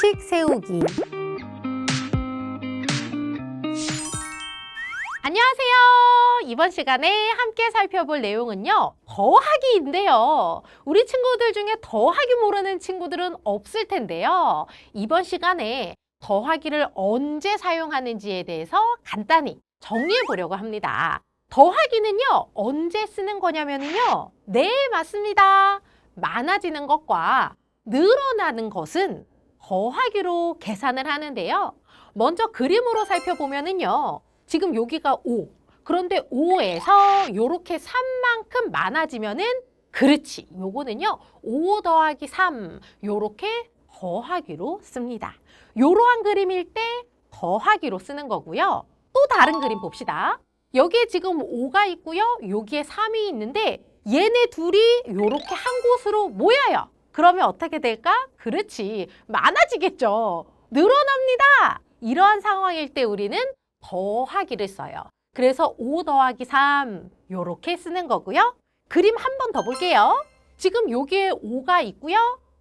상식 세우기. 안녕하세요. 이번 시간에 함께 살펴볼 내용은요. 더하기인데요. 우리 친구들 중에 더하기 모르는 친구들은 없을 텐데요. 이번 시간에 더하기를 언제 사용하는지에 대해서 간단히 정리해 보려고 합니다. 더하기는요, 언제 쓰는 거냐면요. 네, 맞습니다. 많아지는 것과 늘어나는 것은 더하기로 계산을 하는데요. 먼저 그림으로 살펴보면은요. 지금 여기가 5. 그런데 5에서 이렇게 3만큼 많아지면은 그렇지. 요거는요. 5 더하기 3. 요렇게 더하기로 씁니다. 요러한 그림일 때 더하기로 쓰는 거고요. 또 다른 그림 봅시다. 여기에 지금 5가 있고요. 여기에 3이 있는데 얘네 둘이 요렇게 한 곳으로 모여요. 그러면 어떻게 될까? 그렇지. 많아지겠죠. 늘어납니다. 이러한 상황일 때 우리는 더하기를 써요. 그래서 5 더하기 3 요렇게 쓰는 거고요. 그림 한 번 더 볼게요. 지금 여기에 5가 있고요.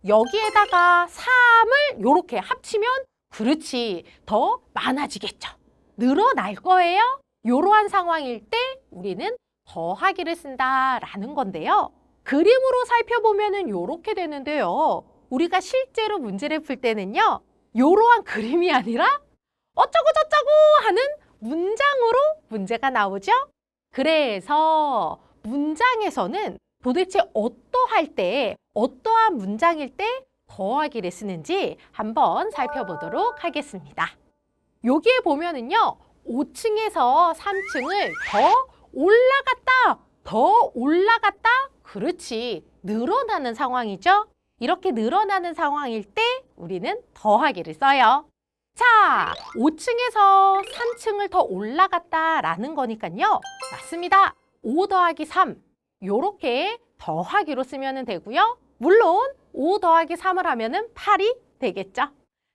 여기에다가 3을 요렇게 합치면 그렇지. 더 많아지겠죠. 늘어날 거예요. 이러한 상황일 때 우리는 더하기를 쓴다라는 건데요. 그림으로 살펴보면은 이렇게 되는데요. 우리가 실제로 문제를 풀 때는요. 이러한 그림이 아니라 어쩌고 저쩌고 하는 문장으로 문제가 나오죠. 그래서 문장에서는 도대체 어떠할 때, 어떠한 문장일 때 더하기를 쓰는지 한번 살펴보도록 하겠습니다. 여기에 보면은요. 5층에서 3층을 더 올라갔다, 더 올라갔다. 그렇지. 늘어나는 상황이죠. 이렇게 늘어나는 상황일 때 우리는 더하기를 써요. 자, 5층에서 3층을 더 올라갔다라는 거니까요. 맞습니다. 5 더하기 3. 요렇게 더하기로 쓰면 되고요. 물론 5 더하기 3을 하면 은 8이 되겠죠.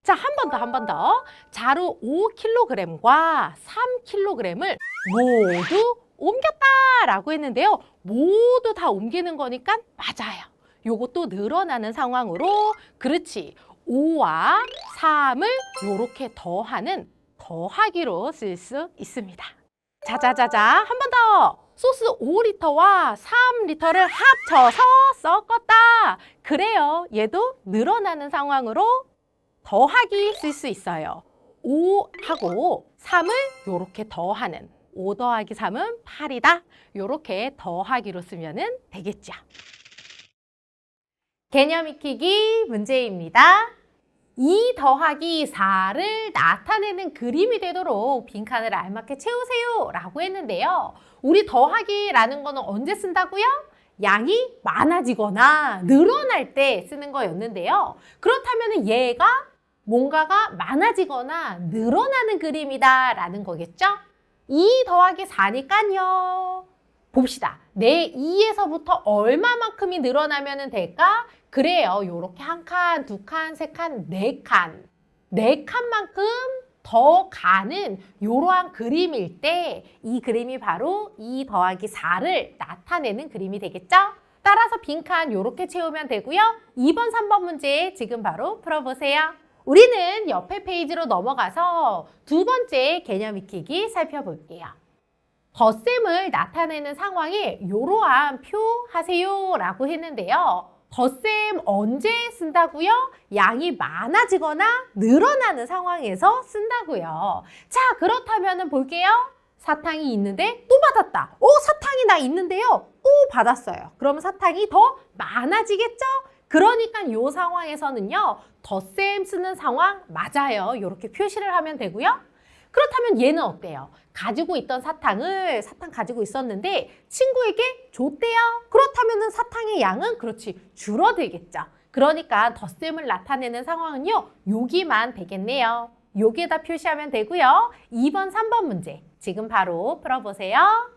자, 한 번 더, 한 번 더. 자루 5kg과 3kg을 모두 옮겼다라고 했는데요. 모두 다 옮기는 거니까 맞아요. 요것도 늘어나는 상황으로 그렇지. 5와 3을 요렇게 더하는 더하기로 쓸 수 있습니다. 자자자자, 한 번 더. 소스 5리터와 3리터를 합쳐서 섞었다. 그래요. 얘도 늘어나는 상황으로 더하기 쓸 수 있어요. 5하고 3을 요렇게 더하는 5 더하기 3은 8이다. 요렇게 더하기로 쓰면 되겠죠. 개념 익히기 문제입니다. 2 더하기 4를 나타내는 그림이 되도록 빈칸을 알맞게 채우세요 라고 했는데요. 우리 더하기라는 거는 언제 쓴다고요? 양이 많아지거나 늘어날 때 쓰는 거였는데요. 그렇다면 얘가 뭔가가 많아지거나 늘어나는 그림이다 라는 거겠죠? 2 더하기 4니까요. 봅시다. 내 2에서부터 얼마만큼이 늘어나면 될까? 그래요. 요렇게 한 칸, 두 칸, 세 칸, 네 칸. 네 칸만큼 더 가는 이러한 그림일 때 이 그림이 바로 2 더하기 4를 나타내는 그림이 되겠죠? 따라서 빈칸 요렇게 채우면 되고요. 2번, 3번 문제 지금 바로 풀어보세요. 우리는 옆에 페이지로 넘어가서 두 번째 개념 익히기 살펴볼게요. 덧셈을 나타내는 상황에 이러한 표 하세요 라고 했는데요. 덧셈 언제 쓴다고요? 양이 많아지거나 늘어나는 상황에서 쓴다고요. 자, 그렇다면 볼게요. 사탕이 있는데 또 받았다. 오, 사탕이 나 있는데요. 또 받았어요. 그럼 사탕이 더 많아지겠죠? 그러니까 이 상황에서는요. 덧셈 쓰는 상황 맞아요. 이렇게 표시를 하면 되고요. 그렇다면 얘는 어때요? 가지고 있던 사탕을 사탕 가지고 있었는데 친구에게 줬대요. 그렇다면 사탕의 양은 그렇지 줄어들겠죠. 그러니까 덧셈을 나타내는 상황은요. 여기만 되겠네요. 여기에다 표시하면 되고요. 2번, 3번 문제 지금 바로 풀어보세요.